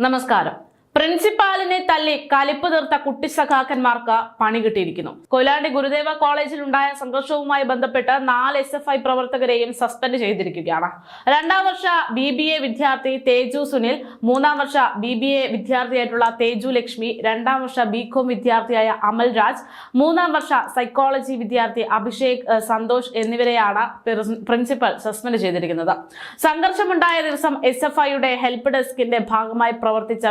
നമസ്കാരം. പ്രിൻസിപ്പാലിനെ തല്ലി കലിപ്പ് തീർത്ത കുട്ടി സഖാക്കന്മാർക്ക് പണി കിട്ടിയിരിക്കുന്നു. കൊയിലാണ്ടി ഗുരുദേവ കോളേജിൽ ഉണ്ടായ സംഘർഷവുമായി ബന്ധപ്പെട്ട് നാല് എസ് എഫ് ഐ പ്രവർത്തകരെയും സസ്പെൻഡ് ചെയ്തിരിക്കുകയാണ്. രണ്ടാം വർഷ ബി ബി എ വിദ്യാർത്ഥി തേജു സുനിൽ മൂന്നാം വർഷ ബി ബി എ വിദ്യാർത്ഥിയായിട്ടുള്ള തേജു ലക്ഷ്മി രണ്ടാം വർഷ ബി കോം വിദ്യാർത്ഥിയായ അമൽ രാജ് മൂന്നാം വർഷ സൈക്കോളജി വിദ്യാർത്ഥി അഭിഷേക് സന്തോഷ് എന്നിവരെയാണ് പ്രിൻസിപ്പൽ സസ്പെൻഡ് ചെയ്തിരിക്കുന്നത്. സംഘർഷമുണ്ടായ ദിവസം എസ് എഫ് ഐയുടെ ഹെൽപ്പ് ഡെസ്കിന്റെ ഭാഗമായി പ്രവർത്തിച്ച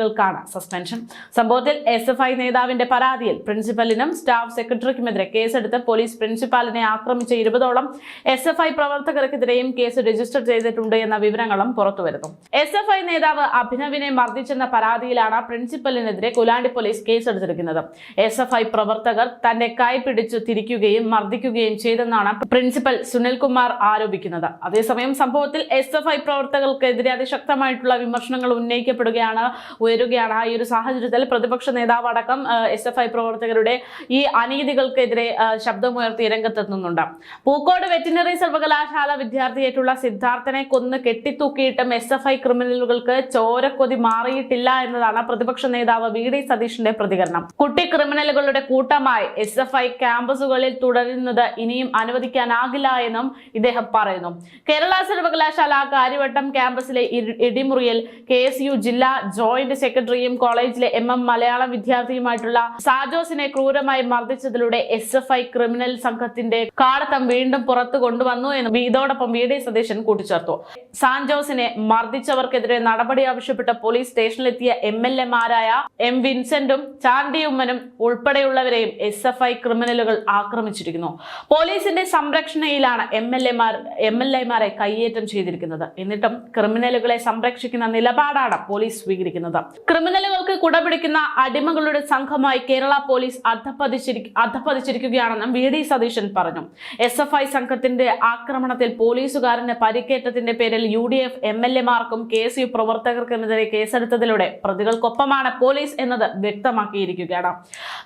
വിദ്യാർത്ഥികൾക്കാണ് സസ്പെൻഷൻ. സംഭവത്തിൽ എസ് എഫ് ഐ നേതാവിന്റെ പരാതിയിൽ പ്രിൻസിപ്പലിനും സ്റ്റാഫ് സെക്രട്ടറിക്കുമെതിരെ കേസെടുത്ത് പോലീസ് പ്രിൻസിപ്പാലിനെ ആക്രമിച്ച ഇരുപതോളം എസ് എഫ് ഐ പ്രവർത്തകർക്കെതിരെയും കേസ് രജിസ്റ്റർ ചെയ്തിട്ടുണ്ട് എന്ന വിവരങ്ങളും പുറത്തുവരുന്നു. എസ് എഫ് ഐ നേതാവ് അഭിനവിനെ മർദ്ദിച്ചെന്ന പരാതിയിലാണ് പ്രിൻസിപ്പലിനെതിരെ കുലാണ്ടി പോലീസ് കേസെടുത്തിരിക്കുന്നത്. എസ് എഫ് ഐ പ്രവർത്തകർ തന്റെ കൈ പിടിച്ചു തിരിക്കുകയും മർദ്ദിക്കുകയും ചെയ്തെന്നാണ് പ്രിൻസിപ്പൽ സുനിൽകുമാർ ആരോപിക്കുന്നത്. അതേസമയം സംഭവത്തിൽ എസ് എഫ് ഐ പ്രവർത്തകർക്കെതിരെ അതിശക്തമായിട്ടുള്ള വിമർശനങ്ങൾ ഉന്നയിക്കപ്പെടുകയാണ് ഉയരുകയാണ് ആ ഈ ഒരു സാഹചര്യത്തിൽ പ്രതിപക്ഷ നേതാവ് അടക്കം എസ് എഫ് ഐ പ്രവർത്തകരുടെ ഈ അനീതികൾക്കെതിരെ ശബ്ദമുയർത്തി രംഗത്തെത്തുന്നുണ്ട്. പൂക്കോട് വെറ്റിനറി സർവകലാശാല വിദ്യാർത്ഥിയായിട്ടുള്ള സിദ്ധാർത്ഥനെ കൊന്ന് കെട്ടിത്തൂക്കിയിട്ടും എസ് എഫ് ഐ ക്രിമിനലുകൾക്ക് ചോരക്കൊതി മാറിയിട്ടില്ല എന്നതാണ് പ്രതിപക്ഷ നേതാവ് വി ഡി സതീഷിന്റെ പ്രതികരണം. കുട്ടി ക്രിമിനലുകളുടെ കൂട്ടമായി എസ് എഫ് ഐ ക്യാമ്പസുകളിൽ തുടരുന്നത് ഇനിയും അനുവദിക്കാനാകില്ല എന്നും ഇദ്ദേഹം പറയുന്നു. കേരള സർവകലാശാല കാര്യവട്ടം ക്യാമ്പസിലെ ഇടിമുറിയിൽ കെ ജില്ലാ ജോയിന്റ് സെക്രട്ടറിയും കോളേജിലെ എം എം മലയാളം വിദ്യാർത്ഥിയുമായിട്ടുള്ള സാജോസിനെ ക്രൂരമായി മർദ്ദിച്ചതിലൂടെ എസ് എഫ് ഐ ക്രിമിനൽ സംഘത്തിന്റെ കാടത്തം വീണ്ടും പുറത്തു കൊണ്ടുവന്നു എന്ന് ഇതോടൊപ്പം വി ഡി സതീശൻ കൂട്ടിച്ചേർത്തു. സാൻജോസിനെ മർദ്ദിച്ചവർക്കെതിരെ നടപടി ആവശ്യപ്പെട്ട പോലീസ് സ്റ്റേഷനിലെത്തിയ എം എൽ എമാരായ എം വിൻസെന്റും ചാണ്ടിയുമ്മനും ഉൾപ്പെടെയുള്ളവരെയും എസ് എഫ് ഐ ക്രിമിനലുകൾ ആക്രമിച്ചിരിക്കുന്നു. പോലീസിന്റെ സംരക്ഷണയിലാണ് എം എൽ എമാർ എം എൽ എമാരെ കയ്യേറ്റം ചെയ്തിരിക്കുന്നത്. എന്നിട്ടും ക്രിമിനലുകളെ സംരക്ഷിക്കുന്ന നിലപാടാണ് പോലീസ് സ്വീകരിക്കുന്നത്. ക്രിമിനലുകൾക്ക് കുടപിടിക്കുന്ന അടിമകളുടെ സംഘമായി കേരള പോലീസ് അധപ്പതിച്ചിരി അധപ്പതിച്ചിരിക്കുകയാണെന്നും വി ഡി സതീശൻ പറഞ്ഞു. എസ് എഫ് ഐ സംഘത്തിന്റെ ആക്രമണത്തിൽ പോലീസുകാരന് പരിക്കേറ്റത്തിന്റെ പേരിൽ U D F M L എമാർക്കും K S U പ്രവർത്തകർക്കുമെതിരെ കേസെടുത്തതിലൂടെ പ്രതികൾക്കൊപ്പമാണ് പോലീസ് എന്നത് വ്യക്തമാക്കിയിരിക്കുകയാണ്.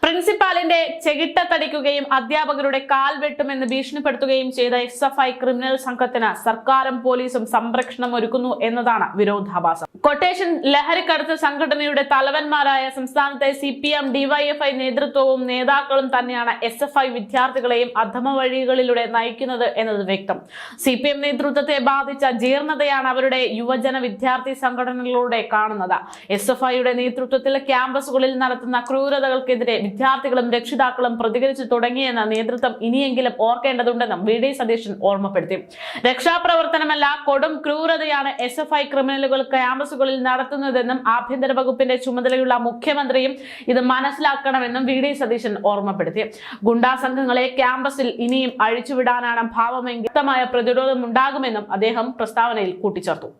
പ്രിൻസിപ്പാലിന്റെ ചെകിട്ടത്തടിക്കുകയും അധ്യാപകരുടെ കാൽ വെട്ടുമെന്ന് ഭീഷണിപ്പെടുത്തുകയും ചെയ്ത എസ് എഫ് ഐ ക്രിമിനൽ സംഘത്തിന് സർക്കാരും പോലീസും സംരക്ഷണം ഒരുക്കുന്നു എന്നതാണ് വിരോധാഭാസം. കൊട്ടേഷൻ ലഹരിക്കടത്ത് സംഘടനയുടെ തലവന്മാരായ സംസ്ഥാനത്തെ സി പി എം ഡിവൈഎഫ്ഐ നേതൃത്വവും നേതാക്കളും തന്നെയാണ് എസ് എഫ് ഐ വിദ്യാർത്ഥികളെയും അധമ വഴികളിലൂടെ നയിക്കുന്നത് എന്നത് വ്യക്തം. സി പി എം നേതൃത്വത്തെ ബാധിച്ച ജീർണതയാണ് അവരുടെ യുവജന വിദ്യാർത്ഥി സംഘടനകളിലൂടെ കാണുന്നത്. എസ് എഫ് ഐയുടെ നേതൃത്വത്തിൽ ക്യാമ്പസുകളിൽ നടത്തുന്ന ക്രൂരതകൾക്കെതിരെ വിദ്യാർത്ഥികളും രക്ഷിതാക്കളും പ്രതികരിച്ചു തുടങ്ങിയെന്ന നേതൃത്വം ഇനിയെങ്കിലും ഓർക്കേണ്ടതുണ്ടെന്നും വി. ഡി. സതീശൻ ഓർമ്മപ്പെടുത്തി. രക്ഷാപ്രവർത്തനമല്ല കൊടും ക്രൂരതയാണ് എസ് എഫ് ഐ ക്രിമിനലുകൾ ക്യാമ്പസുകളിൽ നടത്തുന്നതെന്നും ആഭ്യന്തര വകുപ്പിന്റെ ചുമതലയുള്ള മുഖ്യമന്ത്രിയും ഇത് മനസ്സിലാക്കണമെന്നും വി ഡി സതീശൻ ഓർമ്മപ്പെടുത്തി. ഗുണ്ടാ സംഘങ്ങളെ ക്യാമ്പസിൽ ഇനിയും അഴിച്ചുവിടാനാണ് ഭാവമെങ്കിൽ വ്യക്തമായ പ്രതിരോധം ഉണ്ടാകുമെന്നും അദ്ദേഹം പ്രസ്താവനയിൽ കൂട്ടിച്ചേർത്തു.